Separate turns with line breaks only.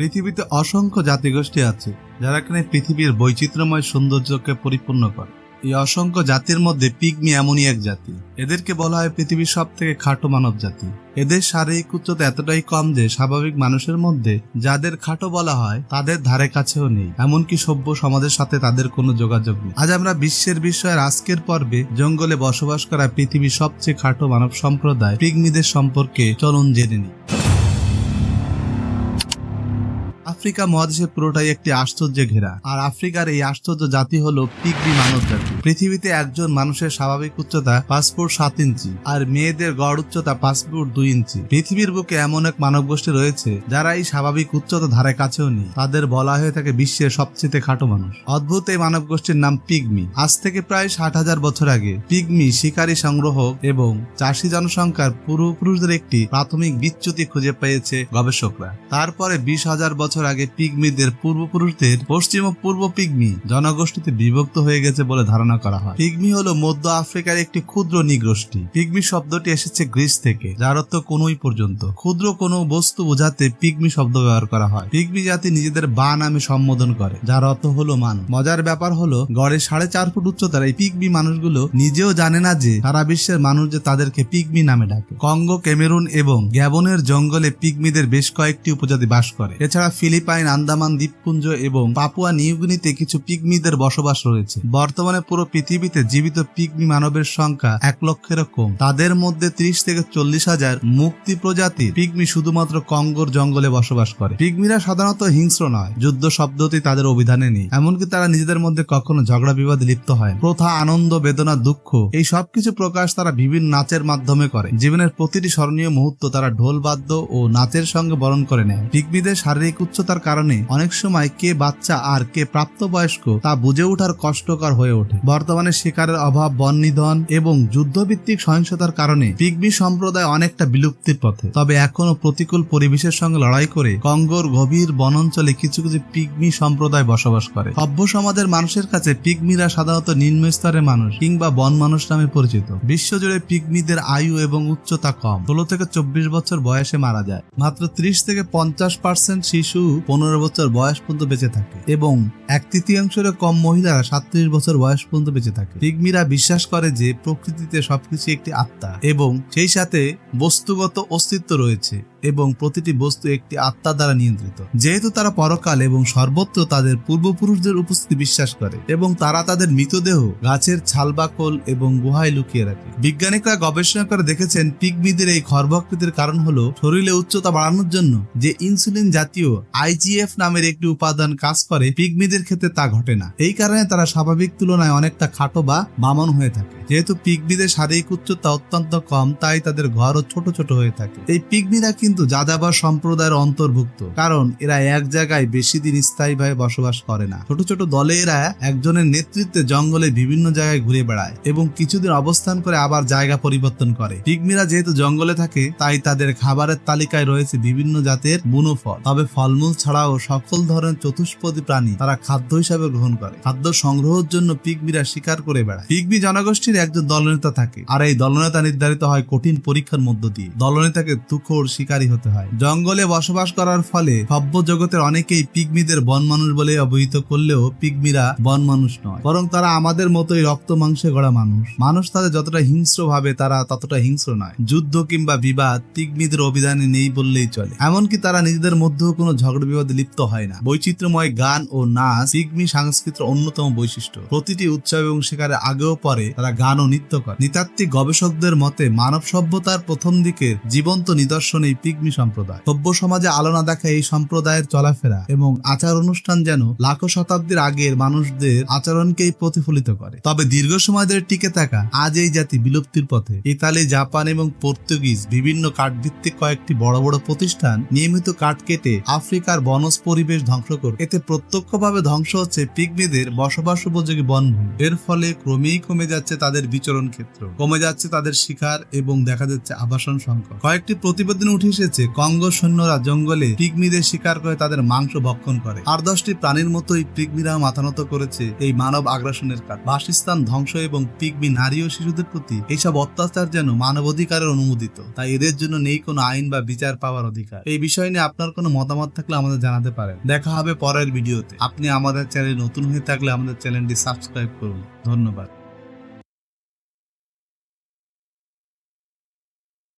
পৃথিবীতে অসংখ্য জাতিগোষ্ঠী আছে, যারা কিনা পৃথিবীর বৈচিত্র্যময় সৌন্দর্যকে পরিপূর্ণ করে। এই অসংখ্য জাতির মধ্যে পিগমি এমনই এক জাতি। এদেরকে বলা হয় পৃথিবীর সব থেকে খাটো মানব জাতি। এদের শারীরিক উচ্চতা এতটাই কম যে স্বাভাবিক মানুষের মধ্যে যাদের খাটো বলা হয়, তাদের ধারে কাছেও নেই। এমনকি সভ্য সমাজের সাথে তাদের কোনো যোগাযোগ নেই। আজ আমরা বিশ্বের বিষয়ের আজকের পর্বে জঙ্গলে বসবাস করা পৃথিবীর সবচেয়ে খাটো মানব সম্প্রদায় পিগমিদের সম্পর্কে চলুন জেনে নিই। আফ্রিকা মহাদেশের পুরোটাই একটি আশ্চর্যে ঘেরা। আর আফ্রিকার এই আশ্চর্য জাতি হলো পিগমি মানব জাতি। পৃথিবীতে একজন মানুষের স্বাভাবিক উচ্চতা পাসপোর্ট সাত ইঞ্চি, আর মেয়েদের গড় উচ্চতা পাসপোর্ট দুই ইঞ্চি। পৃথিবীর বুকে এমন এক মানব গোষ্ঠী রয়েছে, যারা এই স্বাভাবিক উচ্চতা ধারে কাছেও নেই। তাদের বলা হয়ে থাকে বিশ্বের সবচেয়ে খাটো মানুষ। অদ্ভুত এই মানব গোষ্ঠীর নাম পিগমি। আজ থেকে প্রায় ষাট হাজার বছর আগে, পিগমি শিকারী সংগ্রহ এবং চাষি জনসংখ্যার পূর্বপুরুষদের একটি প্রাথমিক বিচ্যুতি খুঁজে পেয়েছে গবেষকরা। তারপরে বিশ হাজার বছর আগে পিগমিদের পূর্বপুরুষদের পশ্চিম ও পূর্ব পিগমি জনগোষ্ঠীতে বিভক্ত হয়ে গেছে বলে ধারণা করা হয়। পিগমি হলো মধ্য আফ্রিকার একটি ক্ষুদ্র নিগোষ্ঠী। পিগমি শব্দটি এসেছে গ্রিস থেকে, যার অর্থ কোনোই পর্যন্ত। ক্ষুদ্র কোনো বস্তু বোঝাতে পিগমি শব্দ ব্যবহার করা হয়। পিগমি জাতি নিজেদের বা নামে সম্বোধন করে, যার অর্থ হলো মান মজার ব্যাপার হলো, গড়ে সাড়ে চার ফুট উচ্চতার এই পিগমি মানুষগুলো নিজেও জানে না যে, সারা বিশ্বের মানুষ যে তাদেরকে পিগমি নামে ডাকে। কঙ্গো, ক্যামেরুন এবং গ্যাবনের জঙ্গলে পিগমিদের বেশ কয়েকটি উপজাতি বাস করে। এছাড়া ফিলিপাইন আন্দামান দ্বীপপুঞ্জ এবং পাপুয়া নিউগিনিতে কিছু পিগমিদের বসবাস রয়েছে। বর্তমানে পুরো পৃথিবীতে জীবিত পিগমি মানবের সংখ্যা এক লক্ষেরও কম। তাদের মধ্যে ত্রিশ থেকে চল্লিশ হাজার মুক্তি প্রজাতির পিগমি শুধুমাত্র কঙ্গোর জঙ্গলে বসবাস করে। পিগমিরা সাধারণত হিংস্র নয়, যুদ্ধ শব্দটি তাদের অভিধানে নেই। এমনকি তারা নিজেদের মধ্যে কখনো ঝগড়া বিবাদে লিপ্ত হয় প্রথা, আনন্দ, বেদনা, দুঃখ, এই সবকিছু প্রকাশ তারা বিভিন্ন নাচের মাধ্যমে করে। জীবনের প্রতিটি স্মরণীয় মুহূর্ত তারা ঢোল, বাদ্য ও নাচের সঙ্গে বরণ করে নেয়। পিগমিদের শারীরিক উচ্চতার কারণে অনেক সময় কে বাচ্চা আর কে প্রাপ্তবয়স্ক তা বুঝে ওঠার কষ্টকর হয়ে ওঠে। বর্তমানে শিকারের অভাব বন নিধন এবং যুদ্ধভিত্তিক সহিংসতার কারণে পিগমি সম্প্রদায় অনেকটা বিলুপ্তির পথে। তবে এখনও প্রতিকূল পরিবেশের সঙ্গে লড়াই করে কঙ্গোর গভীর বনাঞ্চলে কিছু কিছু পিগমি সম্প্রদায় বসবাস করে। সভ্য সমাজের মানুষের কাছে পিগমিরা সাধারণত নিম্ন স্তরের মানুষ কিংবা বন মানুষ নামে পরিচিত। বিশ্বজুড়ে পিগমিদের আয়ু এবং উচ্চতা কম। ষোলো থেকে চব্বিশ বছর বয়সে মারা যায়। মাত্র ত্রিশ থেকে পঞ্চাশ পার্সেন্ট শিশু পনেরো বছর বয়স পর্যন্ত বেঁচে থাকে এবং এক তৃতীয়াংশের কম মহিলারা সাতত্রিশ বছর বয়স পর্যন্ত বেঁচে থাকে। পিগমিরা বিশ্বাস করে যে প্রকৃতিতে সবকিছু একটি আত্মা এবং সেই সাথে বস্তুগত অস্তিত্ব রয়েছে। এবং প্রতিটি বস্তু একটি আত্মা দ্বারা নিয়ন্ত্রিত। যেহেতু তারা পরকাল এবং সর্বত্র তাদের পূর্বপুরুষদের উপস্থিতি বিশ্বাস করে এবং তারা তাদের মৃতদেহ গাছের ছালবাকল এবং গুহায় লুকিয়ে রাখে। বিজ্ঞানিকরা গবেষণা করে দেখেছেন পিগমিদের এই খর্বাকৃতির কারণ হলো শরীরে উচ্চতা বাড়ানোর জন্য যে ইনসুলিন জাতীয় আইজিএফ নামের একটি উপাদান কাজ করে পিগমিদের ক্ষেত্রে তা ঘটে না। এই কারণে তারা স্বাভাবিক তুলনায় অনেকটা খাটো বা বামন হয়ে থাকে। যেহেতু পিগমিদের শারীরিক উচ্চতা অত্যন্ত কম, তাই তাদের ঘরও ছোট ছোট হয়ে থাকে। এই পিগমিরা কিন্তু যাযাবর সম্প্রদায়ের অন্তর্ভুক্ত, কারণ এরা এক জায়গায় বেশি দিন স্থায়ীভাবে বসবাস করে না। ছোট ছোট দলে এরা একজনের নেতৃত্বে জঙ্গলে বিভিন্ন জায়গায় ঘুরে বেড়ায় এবং কিছুদিন অবস্থান করে আবার জায়গা পরিবর্তন করে। পিগমিরা যেহেতু জঙ্গলে থাকে, তাই তাদের খাবারের তালিকায় রয়েছে বিভিন্ন জাতের বুনো ফল। তবে ফলমূল ছাড়াও সকল ধরনের চতুষ্পদী প্রাণী তারা খাদ্য হিসাবে গ্রহণ করে। খাদ্য সংগ্রহের জন্য পিগমিরা শিকার করে বেড়ায়। পিগমি জনগোষ্ঠীর একজন দলনেতা থাকে, আর এই দলনেতা নির্ধারিত হয় কঠিন পরীক্ষার মধ্য দিয়ে। দলনেতাকে তুখোর শিকারী হতে হয়। জঙ্গলে বসবাস করার ফলে সভ্য জগতের অনেকেই পিগমিদের বন মানুষ বলে অবহিত করলেও পিগমিরা বন মানুষ নয়। বরং তারা আমাদের মতোই রক্ত মাংসে গড়া মানুষ। মানুষ তাদের যতটা হিংস্র ভাবে তারা ততটা হিংস্র নয়। যুদ্ধ কিংবা বিবাদ পিগমিদের অভিধানে নেই বললেই চলে। এমনকি তারা নিজেদের মধ্যেও কোনো ঝগড়া বিবাদে লিপ্ত হয় না। বৈচিত্র্যময় গান ও নাচ পিগমি সংস্কৃতির অন্যতম বৈশিষ্ট্য। প্রতিটি উৎসব এবং সেখানে আগেও পরে তারা গান ও নৃত্য করে। নৃতাত্ত্বিক গবেষকদের মতে মানব সভ্যতার প্রথম দিকের জীবন্ত নিদর্শন এই পিগমি সম্প্রদায়। সভ্য সমাজে আলো না দেখা এই সম্প্রদায়ের চলাফেরা এবং আচার অনুষ্ঠান যেন লাখো শতাব্দীর আগের মানুষদের আচরণকেই প্রতিফলিত করে। তবে দীর্ঘ সময় ধরে টিকে থাকা আজ এই জাতি বিলুপ্তির পথে। ইতালি, জাপান এবং পর্তুগিজ বিভিন্ন কাঠভিত্তিক কয়েকটি বড় বড় প্রতিষ্ঠান নিয়মিত কাঠ কেটে আফ্রিকার বনজ পরিবেশ ধ্বংস করে। এতে প্রত্যক্ষভাবে ধ্বংস হচ্ছে পিগমিদের বসবাস উপযোগী বনভূমি। এর ফলে ক্রমেই কমে যাচ্ছে তাদের বিচরণ ক্ষেত্র, কমে যাচ্ছে তাদের শিকার এবং দেখা যাচ্ছে আবাসন সংখ্যা কয়েকটি প্রতিবেদনে উঠে এসেছে, কঙ্গো সৈন্যরা জঙ্গলে পিগমিদের শিকার করে তাদের মাংস ভক্ষণ করে। আর দশটি প্রাণীর মতোই পিগমিরা মাথানত করেছে এই মানব আগ্রাসনের কাজ। বাসস্থান ধ্বংস এবং পিগমি নারী ও শিশুদের প্রতি এইসব অত্যাচার যেন মানবাধিকারের অনুমোদিত, তাই এদের জন্য নেই কোনো আইন বা বিচার পাওয়ার অধিকার। এই বিষয় নিয়ে আপনার কোনো মতামত থাকলে আমাদের জানাতে পারেন। দেখা হবে পরের ভিডিওতে। আপনি আমাদের চ্যানেল নতুন হয়ে থাকলে আমাদের চ্যানেলটি সাবস্ক্রাইব করুন। ধন্যবাদ।